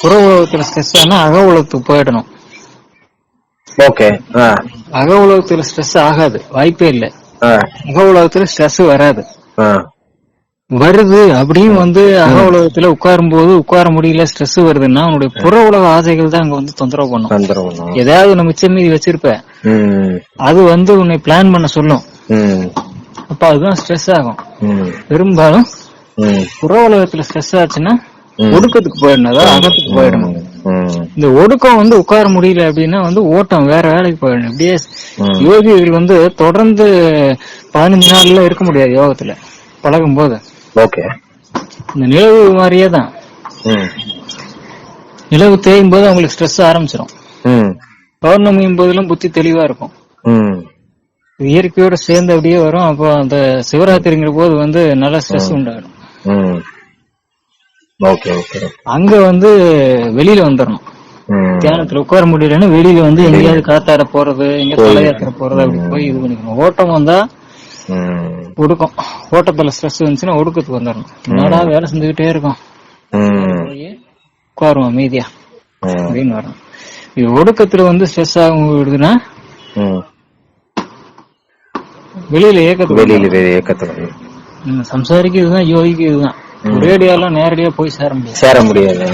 புற உலகத்துல ஸ்ட்ரெஸ் ஆனா அக உலகத்துக்கு போயிடணும். ஓகே அக உலகத்துல ஸ்ட்ரெஸ் ஆகாது. வாய்ப்பே இல்ல. அக உலகத்துல ஸ்ட்ரெஸ் வராது. வருது அப்படியும் வந்து அக உலகத்துல உட்காரும் போது உட்கார முடியல ஸ்ட்ரெஸ் வருதுன்னா உன்னுடைய புற உலக ஆசைகள் தான் அங்க வந்து தொந்தரவு பண்ணும். ஏதாவது ஒண்ணு மிச்சம் மீதி வச்சிருப்ப. அது வந்து உன்னை பிளான் பண்ண சொல்லும். அப்ப அதுதான் ஸ்ட்ரெஸ் ஆகும். பெரும்பாலும் புற உலகத்துல ஸ்ட்ரெஸ் ஆச்சுன்னா ஒடுக்கத்துக்கு போயிடணும். அகத்துக்கு போயிடணும் இந்த ஒடுக்கம் வந்து உட்கார முடியல அப்படின்னா வந்து ஓட்டம் வேற வேலைக்கு போயிடணும். இப்படியே யோகிகள் வந்து தொடர்ந்து பதினஞ்சு நாள்ல இருக்க முடியாது யோகத்துல பழகும் போது இந்த நிலவு மாதிரியே தான். நிலவு தேயும் போது அவங்களுக்கு ஸ்ட்ரெஸ் ஆரம்பிச்சிடும் பௌர்ணமியும் போதெல்லாம் புத்தி தெளிவா இருக்கும். இயற்கையோட சேர்ந்து அப்படியே வரும். அப்போ அந்த சிவராத்திரிங்கிற போது வந்து நல்ல ஸ்ட்ரெஸ் உண்டாயிடும் ம். Okay okay. அங்க வந்து வெளியில வந்துடணும் தியானத்துல உட்கார முடியலன்னா வெளியில வந்து எங்கேயாவது காத்தாட போறது எங்க தலையாத்திர போறது அப்படி போய் இது பண்ணிக்கணும். ஓட்டம் வந்தா ஒடுக்கம். ஓட்டத்துல ஸ்ட்ரெஸ் வந்துச்சுன்னா ஒடுக்கத்துக்கு வந்துடணும் என்னடா வேலை செஞ்சுக்கிட்டே இருக்கும்? உட்காருவோம் அமைதியா. அப்படின்னு வரணும். இது ஒடுக்கத்துல வந்து ஸ்ட்ரெஸ் ஆகும் விடுதுன்னா வெளியில ஏக்கத்துக்கு வெளியில ம், சம்சாரிக்கு இதுதான் யோகிக்கு இதுதான் ஒரேடியாலாம் நேரடியா போய் சேர முடியாது. சேர முடியாது.